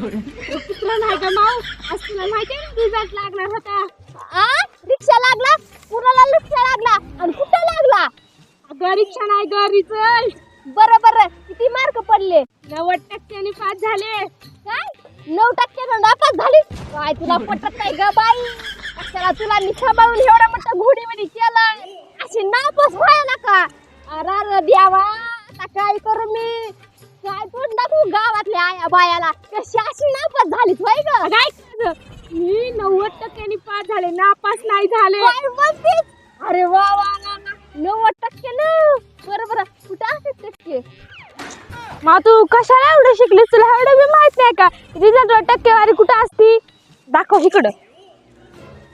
तुला नाही का माऊ? आज तुला माहिती आहे रिझल्ट लागणार होता. आ? रिक्षा लागला? कुणाला रिक्षा लागला? आणि कुठं लागला? अगं रिक्षा नाही ग रिझल्ट बरं बरं. किती मार्क पडले? नव्वद टक्क्यांनी पास झाले. काय? नऊ टक्के नापास झाली? काय तुला पटत नाही ग बाई? कशाला तुला मी सांभाळून एवढा मोठा घोडीमध्ये केलं अशी नापास व्हायला का अरे अरे द्यावा आता काय करू मी? काय तोंड दाखवू गावातल्या आया बायाला? कशी अशी नापास झालीच होय ग? काय करायचं? मी नव्वद टक्क्यांनी पास झाले नापास नाही झाले. काय म्हणतेस? अरे वा वा वा वा. नव्वद टक्के ना? बरं बरं. कुठं असते टक्के? मा तू कशाला एवढं शिकलीस? तुला एवढं बी माहीत नाही का? रिझल्ट टक्केवारी कुठं असती? दाखव इकडं.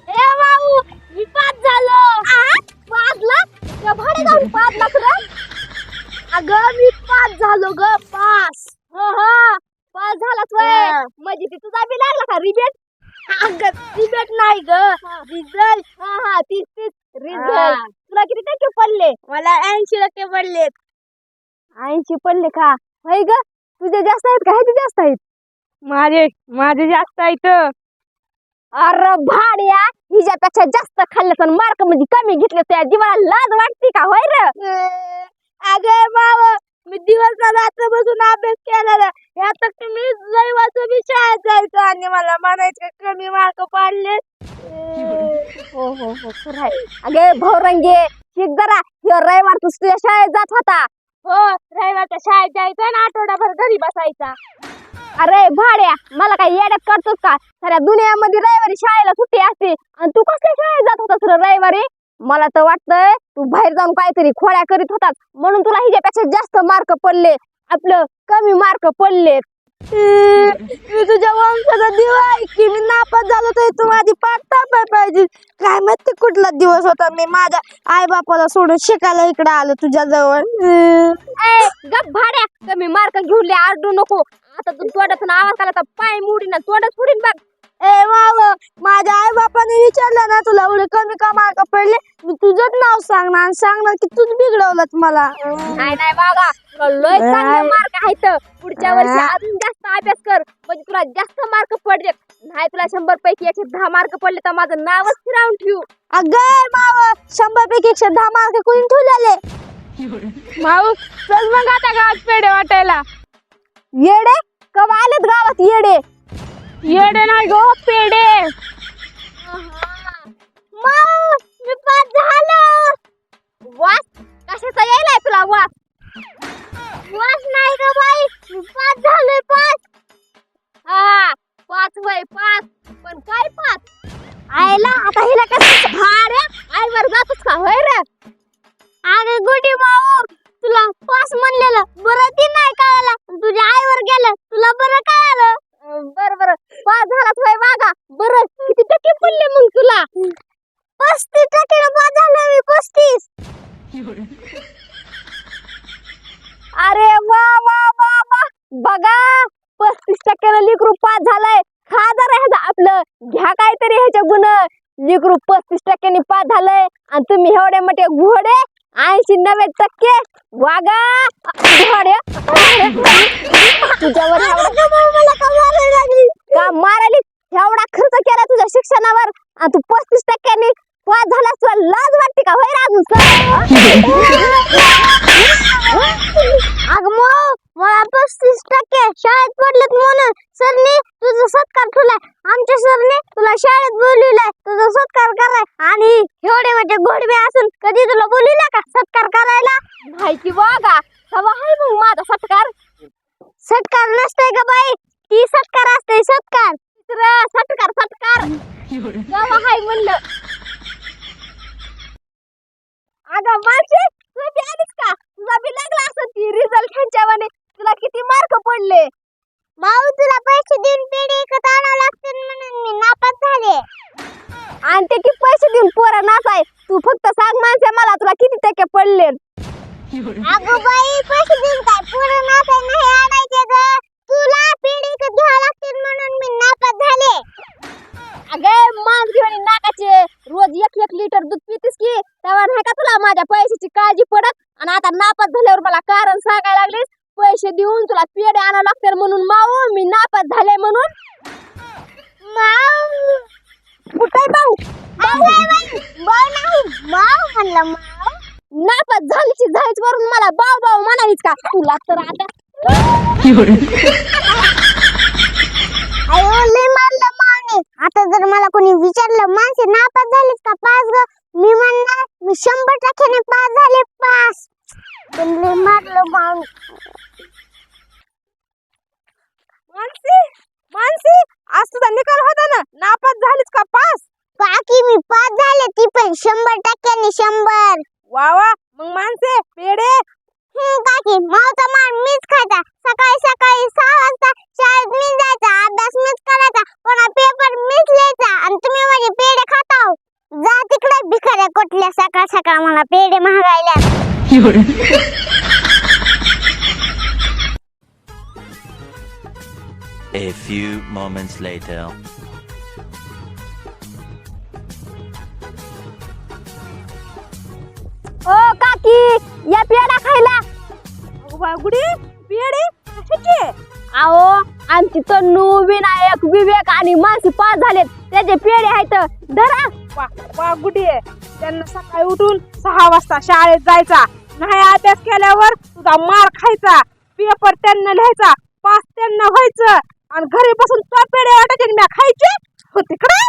ए भाऊ मी पास झालो. पाच लाख त्या भाडे जाऊन पाच लाख रे अगं मी पास झालो ग पास. हा हा. पास झालाच वय. हा. म्हणजे ते तुझा बी लागला का रिबेट अगं रिबेट नाही ग. रिझल्ट. हा हा तीस तीस हा. रिझल्ट तुला किती टक्के पडले? मला ऐंशी टक्के पडलेत. ऐंशी पडले का? होय ग. तुझे जास्त आहेत का? ह्याचे जास्त आहेत. माझे माझे जास्त आहेत. अरे भाड्या. हिच्यापेक्षा जास्त खाल्लं तर मार्क म्हणजे कमी घेतले त्या जीवाला लाज वाटते का होय रे अगे बाब मी दिवस रात्र बसून अभ्यास केलेला तक मी रविवारचं बी शाळेत जायचं आणि मला म्हणायचं कमी मार्क पाडले. हो हो हो खरं आहे. अगे भौरंगे शिक जरा. ह्यो रविवार तू तुझ्या शाळेत जात होता. हो रविवारच्या शाळेत जायचं आणि आठवडाभर घरी बसायचा. अरे भाड्या मला काय येड्यात करतोस का? साऱ्या दुनियामध्ये रविवारी शाळेला सुट्टी असते. आणि तू कसल्या शाळेत जात होतास रविवारी? मला तर वाटतंय तू बाहेर जाऊन काहीतरी खोड्या करीत होतात. म्हणून तुला हिच्यापेक्षा जास्त मार्क पडले. आपलं कमी मार्क पडले. मी तुझ्या वंशाचा दिवा आहे की मी नापास झालो तर तू माझी पाठ तापाय पाहिजे. काय माहिती कुठला दिवस होता. मी माझ्या आई बापाला सोडून शिकायला इकडे आलो तुझ्या जवळ. गप भाड्या. कमी मार्क घेऊन आरडू नको. आता तू तोंडातून आवाज काढला तर पाय मुडी ना तोंडच फोडीन बघ. ए माव माझ्या आई बापाने विचारलं ना तुला एवढे कमी का मार्क पडले? मी तुझंच नाव सांगणार आणि सांगणार की तूच बिघडवलंच मला. नाही नाही बाबा. तुला लय चांगले. मार्क आहेत. पुढच्या वर्षी हा. अजून जास्त अभ्यास कर. म्हणजे तुला जास्त मार्क पडले. नाही तुला शंभर पैकी एकशे दहा मार्क पडले तर माझं नावच फिरावून ठेवू. अगं माव. शंभर पैकी एकशे दहा मार्क कोणी ठेवलेले? माऊ चल मग आता गावात पेढे वाटायला. येडे? कवा आलेत गावात येडे. येडे नाही गो पेडे माऊ, मी पास झालो. लेकरू पस्तीस टक्क्यांनी पास झालंय. आणि तुम्ही एवढे मोठे घोडे ऐंशी नव्वद टक्के वागा घोडे. तुझ्यावर का मारायली एवढा खर्च केला तुझ्या शिक्षणावर. आणि तू पस्तीस टक्क्यांनी पास झाला तुला लाज वाटते का? होय अजून अगं मग मला पस्तीस टक्के. शाळेत पडलेत म्हणून सरने तुझा सत्कार ठेवलाय आमच्या सरने तुला शाळेत बोलविलाय तुझा सत्कार कराय आणि एवढे मोठे गोडबे असून कधी तुला बोलविला का? सत्कार करायला? माहिती बघा सवा आहे मग माझा सत्कार. सत्कार नसतंय का बाई. ती सत्कार असते सत्कार. सत्कार सत्कार. सवा आहे म्हणलं. अगं मावशी तू आलीस का? तुला बी लागला असं ती रिझल्ट ह्यांच्यावाने. तुला किती मार्क पडले? माऊ तुला पैसे देऊन पेढे विकत आणावं लागतील म्हणून मी नापास झाले. आणि ते की पैसे देऊन पोरं नाचाय तू फक्त सांग माणसे मला तुला किती टक्के पडले? अगं बाई पैसे देऊन काय पोरं नाचाय नाही आणायचे ग. तुला पेढे विकत घ्यावं लागतील म्हणून मी नापास झाले. अगं मांस घेऊन नाकाचे. रोज एक एक लिटर दूध पितीस की तेव्हा नाही का तुला माझ्या पैशाची काळजी पडत? आणि आता नापास झाल्यावर मला कारण सांगायला लागलीस? पैसे देऊन तुला पेढे आणावं लागतात म्हणून माऊ मी नापास झाले म्हणून. माऊ. कुठे भाऊ? माऊ नापास झालीची झालीच वरून मला बाव बाव म्हणालीच का? तुला तर आता. अयो लय मारलं मावने आता जर मला कोणी विचारलं माणसे नापास झालीस का? पास ग. मी म्हणणार मी शंभर टक्क्याने पास झाले पास. पण लय मारलं मावने मानसी मानसी आज तुझा निकाल होता ना? नापास झालीस का? पास? बाकी मी पास झाले ती पण शंभर टक्क्याने शंभर. वा वा. मग माणसे पेढे? हम्म काकी मावचा मार मीच खायचा सकाळी सकाळी सहा वाजता शाळेत मीच जायचा अभ्यास मीच करायचा पुन्हा पेपर मीच लिहायचा आणि तुम्ही माझे पेढे खाता हो. जा तिकडे भिकाऱ्या कोटल्या सकाळ सकाळ मला पेढे महागायला A few moments later. ओ काकी या पेढा खायला. गुडी पेढे कशाचे अहो आमची तन्नू विनायक विवेक आणि मानसी पास झालेत. त्याचे पेढे आहेत. धरा. वा वा गुडी आहे. त्यांना सकाळी उठून सहा वाजता शाळेत जायचा. नाही अभ्यास केल्यावर तुझा मार खायचा. पेपर त्यांना लिहायचा. पास त्यांना व्हायचं. आणि घरी बसून तो पेढे वाटायचे आणि खायचे. हो तिकडे?